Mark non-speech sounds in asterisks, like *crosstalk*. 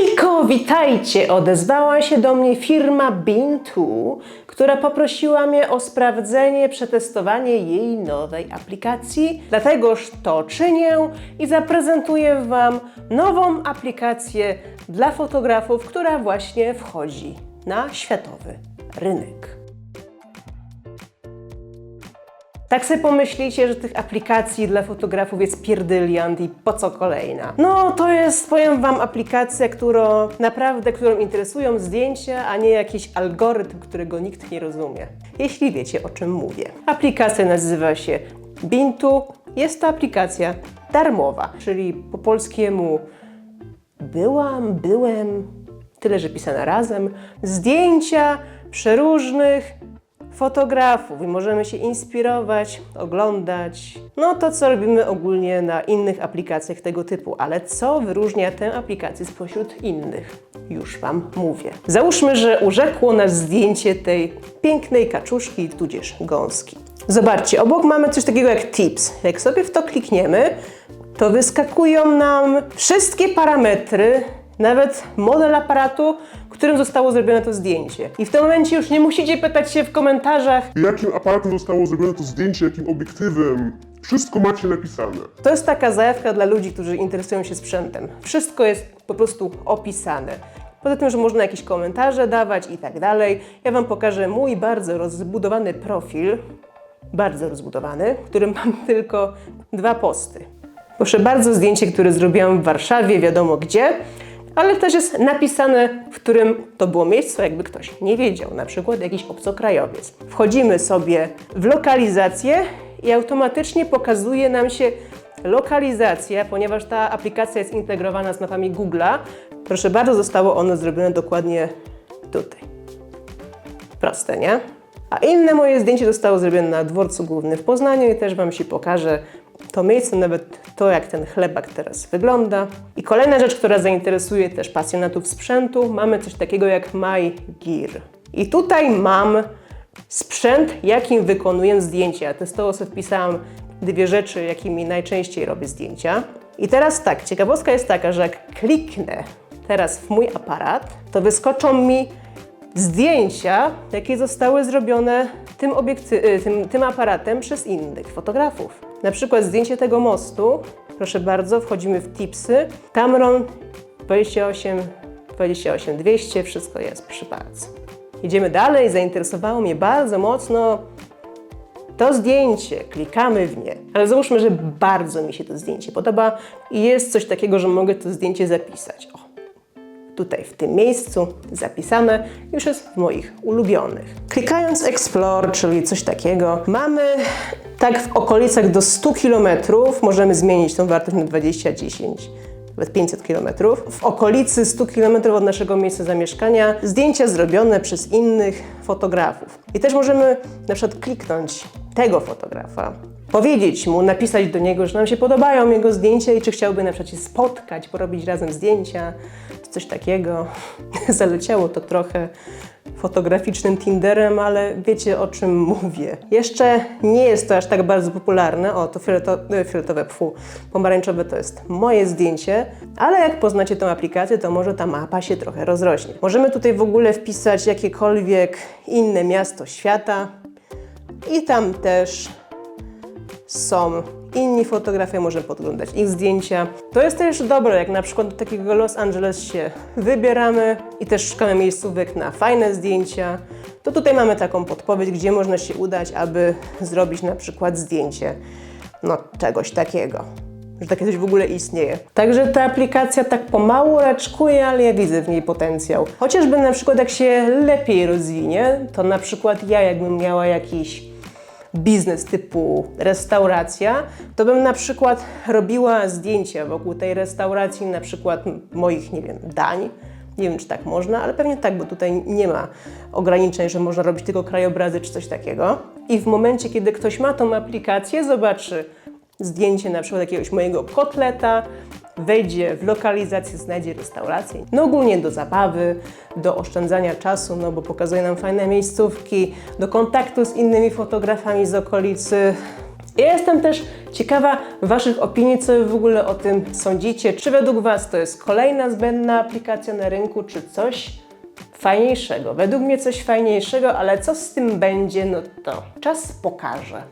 Hejko, witajcie! Odezwała się do mnie firma Bean2, która poprosiła mnie o sprawdzenie, przetestowanie jej nowej aplikacji. Dlategoż to czynię i zaprezentuję Wam nową aplikację dla fotografów, która właśnie wchodzi na światowy rynek. Tak sobie pomyślicie, że tych aplikacji dla fotografów jest pierdyliant i po co kolejna? No to jest, powiem Wam, aplikacja, którą naprawdę, którą interesują zdjęcia, a nie jakiś algorytm, którego nikt nie rozumie. Jeśli wiecie o czym mówię. Aplikacja nazywa się Bintu. Jest to aplikacja darmowa, czyli po polskiemu byłam, byłem, tyle że pisane razem, zdjęcia przeróżnych fotografów i możemy się inspirować, oglądać. No to, co robimy ogólnie na innych aplikacjach tego typu, ale co wyróżnia tę aplikację spośród innych? Już Wam mówię. Załóżmy, że urzekło nas zdjęcie tej pięknej kaczuszki, tudzież gąski. Zobaczcie, obok mamy coś takiego jak tips. Jak sobie w to klikniemy, to wyskakują nam wszystkie parametry nawet model aparatu, którym zostało zrobione to zdjęcie. I w tym momencie już nie musicie pytać się w komentarzach, Jakim aparatem zostało zrobione to zdjęcie, jakim obiektywem. Wszystko macie napisane. To jest taka zajawka dla ludzi, którzy interesują się sprzętem. Wszystko jest po prostu opisane. Poza tym, że można jakieś komentarze dawać i tak dalej. Ja Wam pokażę mój bardzo rozbudowany profil, bardzo rozbudowany, w którym mam *laughs* tylko dwa posty. Proszę bardzo, zdjęcie, które zrobiłam w Warszawie, wiadomo gdzie, ale też jest napisane, w którym to było miejsce, jakby ktoś nie wiedział, na przykład jakiś obcokrajowiec. Wchodzimy sobie w lokalizację i automatycznie pokazuje nam się lokalizacja, ponieważ ta aplikacja jest integrowana z mapami Google'a. Proszę bardzo, zostało ono zrobione dokładnie tutaj. Proste, nie? A inne moje zdjęcie zostało zrobione na dworcu głównym w Poznaniu i też Wam się pokażę to miejsce, nawet to, jak ten chlebak teraz wygląda. I kolejna rzecz, która zainteresuje też pasjonatów sprzętu, mamy coś takiego jak My Gear. I tutaj mam sprzęt, jakim wykonuję zdjęcia. Testowo sobie wpisałam dwie rzeczy, jakimi najczęściej robię zdjęcia. I teraz tak, ciekawostka jest taka, że jak kliknę teraz w mój aparat, to wyskoczą mi zdjęcia, jakie zostały zrobione tym, y, tym, tym aparatem przez innych fotografów. Na przykład zdjęcie tego mostu, proszę bardzo, wchodzimy w tipsy, Tamron 28, 28 200, wszystko jest, proszę bardzo. Idziemy dalej, zainteresowało mnie bardzo mocno to zdjęcie, klikamy w nie, ale załóżmy, że bardzo mi się to zdjęcie podoba i jest coś takiego, że mogę to zdjęcie zapisać. O, tutaj w tym miejscu zapisane, już jest w moich ulubionych. Klikając Explore, czyli coś takiego, mamy tak w okolicach do 100 km, możemy zmienić tą wartość na 20, 10 nawet 500 km. W okolicy 100 km od naszego miejsca zamieszkania zdjęcia zrobione przez innych fotografów. I też możemy na przykład kliknąć tego fotografa, powiedzieć mu, napisać do niego, że nam się podobają jego zdjęcia i czy chciałby na przykład się spotkać, porobić razem zdjęcia, coś takiego. *laughs* Zaleciało to trochę fotograficznym Tinderem, ale wiecie o czym mówię. Jeszcze nie jest to aż tak bardzo popularne. O, to fileto, e, fioletowe, pfu, pomarańczowe to jest moje zdjęcie, ale jak poznacie tą aplikację, to może ta mapa się trochę rozrośnie. Możemy tutaj w ogóle wpisać jakiekolwiek inne miasto świata i tam też są inni fotografowie, możemy podglądać ich zdjęcia. To jest też dobre, jak na przykład do takiego Los Angeles się wybieramy i też szukamy miejscówek na fajne zdjęcia, to tutaj mamy taką podpowiedź, gdzie można się udać, aby zrobić na przykład zdjęcie no czegoś takiego. Że takie coś w ogóle istnieje. Także ta aplikacja tak pomału raczkuje, ale ja widzę w niej potencjał. Chociażby na przykład jak się lepiej rozwinie, to na przykład ja jakbym miała jakiś biznes typu restauracja, to bym na przykład robiła zdjęcia wokół tej restauracji, na przykład moich, nie wiem, dań. Nie wiem, czy tak można, ale pewnie tak, bo tutaj nie ma ograniczeń, że można robić tylko krajobrazy czy coś takiego. I w momencie, kiedy ktoś ma tą aplikację, zobaczy zdjęcie na przykład jakiegoś mojego kotleta, wejdzie w lokalizację, znajdzie restaurację. No ogólnie do zabawy, do oszczędzania czasu, no bo pokazuje nam fajne miejscówki, do kontaktu z innymi fotografami z okolicy. Ja jestem też ciekawa Waszych opinii, co Wy w ogóle o tym sądzicie. Czy według Was to jest kolejna zbędna aplikacja na rynku, czy coś fajniejszego? Według mnie coś fajniejszego, ale co z tym będzie, no to czas pokaże.